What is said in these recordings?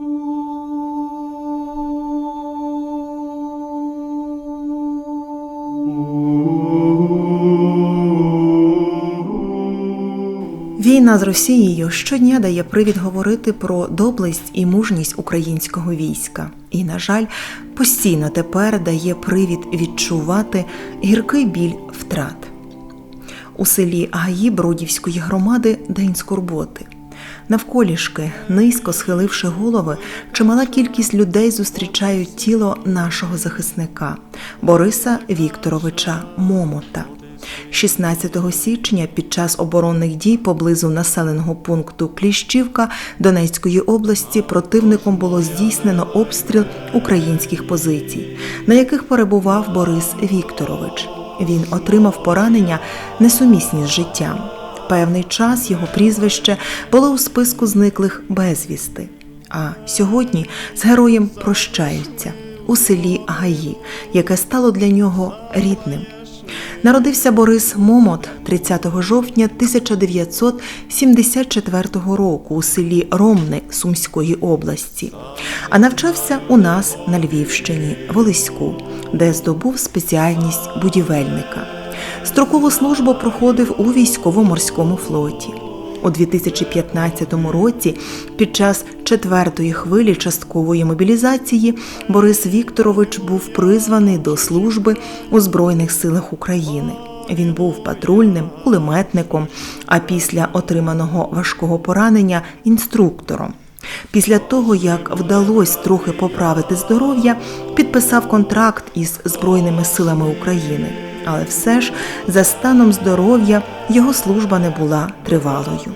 Війна з Росією щодня дає привід говорити про доблесть і мужність українського війська. І, на жаль, постійно тепер дає привід відчувати гіркий біль втрат. У селі Гаї Бродівської громади день скорботи. Навколішки, низько схиливши голови, чимала кількість людей зустрічають тіло нашого захисника Бориса Вікторовича Момота. 16 січня під час оборонних дій поблизу населеного пункту Кліщівка Донецької області противником було здійснено обстріл українських позицій, на яких перебував Борис Вікторович. Він отримав поранення несумісні з життям. Певний час його прізвище було у списку зниклих безвісти. А сьогодні з героєм прощаються у селі Гаї, яке стало для нього рідним. Народився Борис Момот 30 жовтня 1974 року у селі Ромни Сумської області, а навчався у нас на Львівщині, в Олеську, де здобув спеціальність будівельника. Строкову службу проходив у військово-морському флоті. У 2015 році, під час четвертої хвилі часткової мобілізації, Борис Вікторович був призваний до служби у Збройних силах України. Він був патрульним, кулеметником, а після отриманого важкого поранення інструктором. Після того, як вдалося трохи поправити здоров'я, підписав контракт із Збройними силами України. Але все ж за станом здоров'я його служба не була тривалою.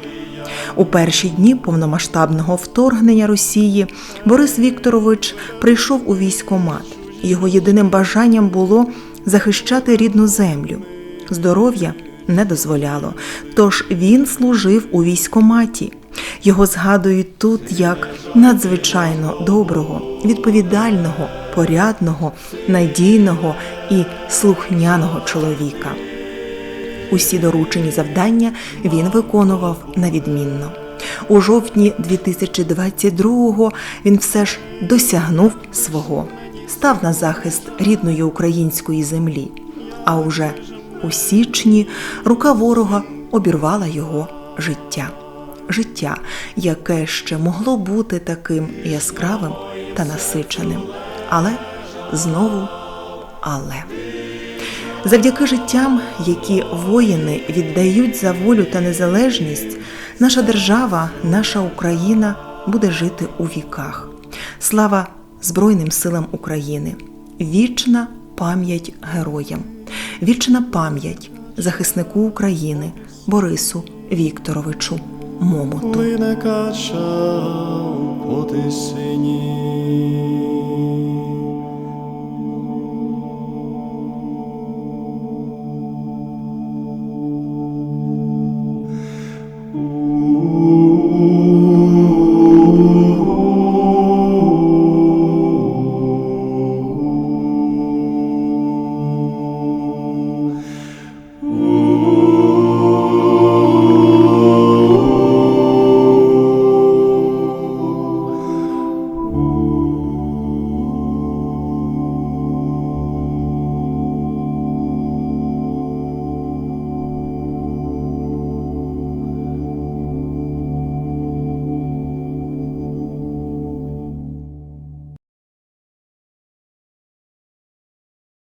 У перші дні повномасштабного вторгнення Росії Борис Вікторович прийшов у військомат. Його єдиним бажанням було захищати рідну землю. Здоров'я не дозволяло, тож він служив у військоматі. Його згадують тут як надзвичайно доброго, відповідального, порядного, надійного і слухняного чоловіка. Усі доручені завдання він виконував навідмінно. У жовтні 2022-го він все ж досягнув свого, став на захист рідної української землі. А уже у січні рука ворога обірвала його життя. Життя, яке ще могло бути таким яскравим та насиченим. Але знову але. Завдяки життям, які воїни віддають за волю та незалежність, наша держава, наша Україна буде жити у віках. Слава Збройним силам України! Вічна пам'ять героям, вічна пам'ять захиснику України Борису Вікторовичу Момоту.